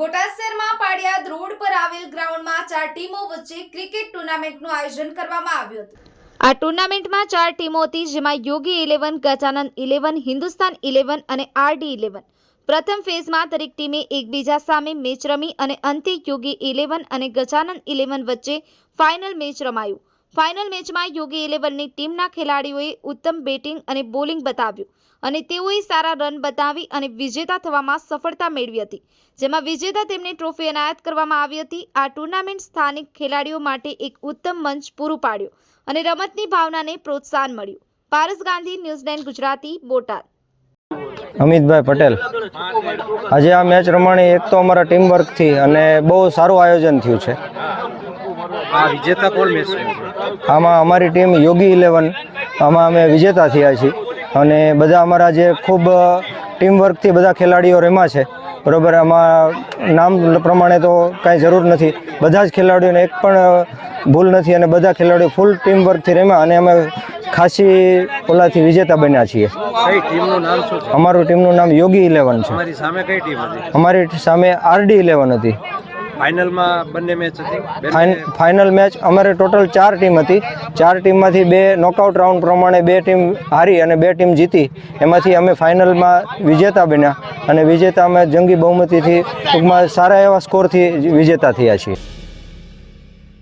બોટાદ શહેરમાં રોડ પર આવેલ ગ્રાઉન્ડમાં ચાર ટીમો વચ્ચે ક્રિકેટ ટુર્નામેન્ટનું આયોજન કરવામાં આવ્યું હતું. આ ટુર્નામેન્ટમાં ચાર ટીમો હતી, જેમાં Yogi eleven, Gajanand eleven, Hindustan eleven અને આરડી ઇલેવન. પ્રથમ ફેઝમાં દરેક ટીમે એકબીજા સામે મેચ રમી અને અંતે યોગી ઇલેવન અને ગજાનંદ ઇલેવન વચ્ચે ફાઇનલ મેચ રમાયું. ફાઇનલ મેચમાં યોગી ઇલેવનની ટીમના ખેલાડીઓએ ઉત્તમ બેટિંગ અને બોલિંગ બતાવ્યું અને તેઓએ સારા રન બતાવી અને વિજેતા થવામાં સફળતા મેળવી હતી. જેમાં વિજેતા તેમને ટ્રોફી એનાયત કરવામાં આવી હતી. આ ટુર્નામેન્ટ સ્થાનિક ખેલાડીઓ માટે એક ઉત્તમ મંચ પૂરું પાડ્યો અને રમતની ભાવનાને પ્રોત્સાહન મળ્યું. પારસ ગાંધી ન્યૂઝલેન્ડ ગુજરાતી, બોટાદ. અમિતભાઈ પટેલ, આજે આ મેચ રમાણી એક તો અમારા ટીમવર્કથી અને બહુ સારું આયોજન થયું છે. આ વિજેતા કોણ મેચ આમાં અમારી ટીમ યોગી ઇલેવન આમાં અમે વિજેતા થયા છીએ. અને બધા અમારા જે ખૂબ ટીમ વર્કથી બધા ખેલાડીઓ રમ્યા છે. બરોબર આમાં નામ પ્રમાણે તો કાંઈ જરૂર નથી. બધા જ ખેલાડીઓને એક પણ ભૂલ નથી અને બધા ખેલાડીઓ ફૂલ ટીમ વર્કથી રમ્યા અને અમે ખાસી ઓલાથી વિજેતા બન્યા છીએ. અમારું ટીમનું નામ યોગી ઇલેવન છે. અમારી સામે આરડી ઇલેવન હતી. ફાઇનલમાં બંને મેચ હતી. ફાઇનલ મેચ અમારે ટોટલ ચાર ટીમ હતી. ચાર ટીમમાંથી બે નોકઆઉટ રાઉન્ડ પ્રમાણે બે ટીમ હારી અને બે ટીમ જીતી. એમાંથી અમે ફાઇનલમાં વિજેતા બન્યા અને વિજેતા અમે જંગી બહુમતીથી ટૂંકમાં સારા એવા સ્કોરથી વિજેતા થયા છીએ.